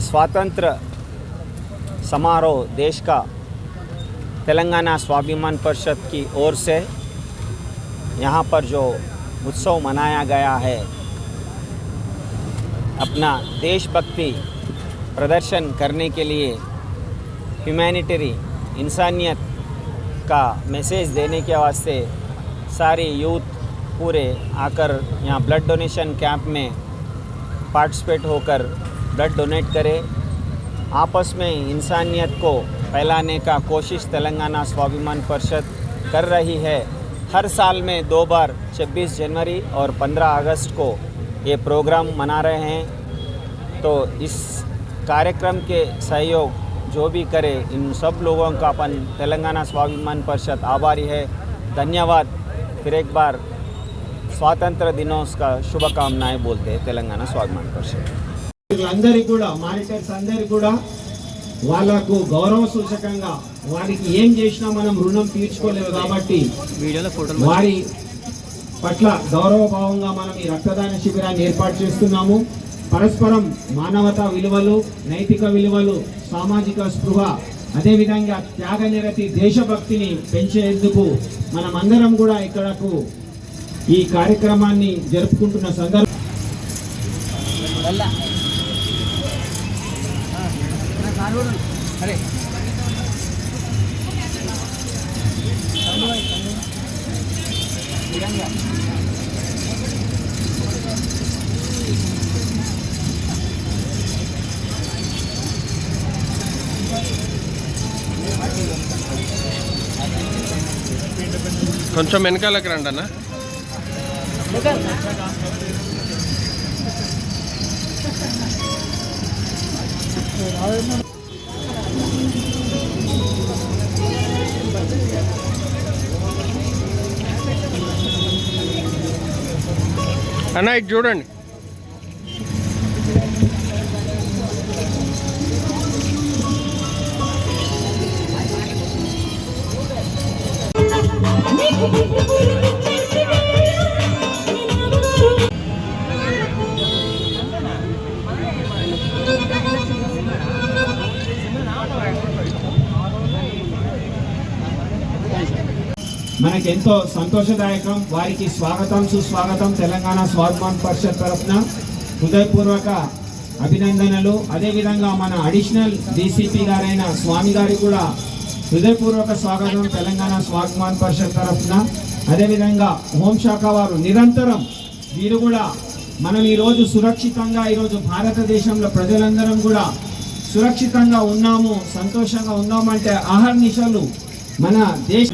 स्वातंत्र समारोह देश का तेलंगाना स्वाभिमान परिषद की ओर से यहाँ पर जो उत्सव मनाया गया है, अपना देशभक्ति प्रदर्शन करने के लिए ह्यूमैनिटरी इंसानियत का मैसेज देने के वास्ते सारी यूथ पूरे आकर यहाँ ब्लड डोनेशन कैंप में पार्टिसिपेट होकर ब्लड डोनेट करें। आपस में इंसानियत को फैलाने का कोशिश तेलंगाना स्वाभिमान परिषद कर रही है। हर साल में दो बार 26 जनवरी और 15 अगस्त को ये प्रोग्राम मना रहे हैं। तो इस कार्यक्रम के सहयोग जो भी करे, इन सब लोगों का अपन तेलंगाना स्वाभिमान परिषद आभारी है। धन्यवाद। फिर एक बार स्वातंत्र दिनों का शुभकामनाएँ बोलते हैं तेलंगाना स्वाभिमान परिषद। అందరికి కూడా మానిటర్స్ అందరికి కూడా వాళ్ళకు గౌరవ సూచకంగా వారికి ఏం చేసినా మనం రుణం తీర్చుకోలేము కాబట్టి వారి పట్ల గౌరవభావంగా మనం ఈ రక్తదాన శిబిరాన్ని ఏర్పాటు చేస్తున్నాము. పరస్పరం మానవతా విలువలు నైతిక విలువలు సామాజిక స్పృహ అదేవిధంగా త్యాగనిరతి దేశభక్తిని పెంచేందుకు మనమందరం కూడా ఇక్కడకు ఈ కార్యక్రమాన్ని జరుపుకుంటున్న సందర్భం కొంచెం వెనకాలకి రండి అన్న. అన్న ఇది చూడండి. మనకెంతో సంతోషదాయకం. వారికి స్వాగతం సుస్వాగతం. తెలంగాణ స్వాభిమాన్ పరిషత్ తరఫున హృదయపూర్వక అభినందనలు. అదేవిధంగా మన అడిషనల్ డీసీపీ గారైన స్వామి గారికి కూడా హృదయపూర్వక స్వాగతం తెలంగాణ స్వాభిమాన్ పరిషత్ తరఫున. అదేవిధంగా హోంశాఖ వారు నిరంతరం వీరు కూడా మనం ఈరోజు సురక్షితంగా ఈరోజు భారతదేశంలో ప్రజలందరం కూడా సురక్షితంగా ఉన్నాము సంతోషంగా ఉన్నామంటే ఆహర్నిశలు మన దేశ